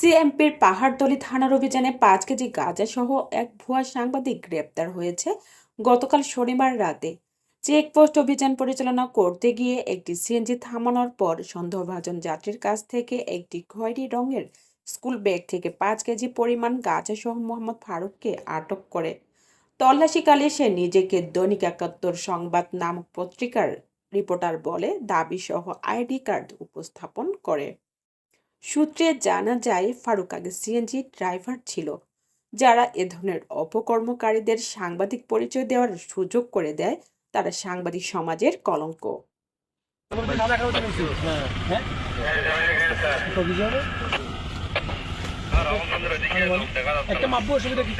সিএমপির পাহাড়তলি থানার অভিযানে পাঁচ কেজি গাঁজা সহ এক ভুয়া সাংবাদিক গ্রেপ্তার হয়েছে গতকাল শনিবার রাতে। চেকপোস্ট অভিযান পরিচালনা করতে গিয়ে একটি সিএনজি থামানোর পর সন্দেহভাজন যাত্রীর কাছ থেকে একটি খয়েরি রঙের স্কুল ব্যাগ থেকে পাঁচ কেজি পরিমাণ গাঁজা সহ মোহাম্মদ ফারুককে আটক করে। তল্লাশিকালে সে নিজেকে দৈনিক একাত্তর সংবাদ নামক পত্রিকার রিপোর্টার বলে দাবি সহ আইডি কার্ড উপস্থাপন করে। সূত্রে জানা যায় ফারুক আগে সিএনজি ড্রাইভার ছিল যারা এ ধরনের অপকর্মকারীদের সাংবাদিক পরিচয় দেওয়ার সুযোগ করে দেয় তারা সাংবাদিক সমাজের কলঙ্ক। হ্যাঁ। একটা মাপবো অসুবিধা কি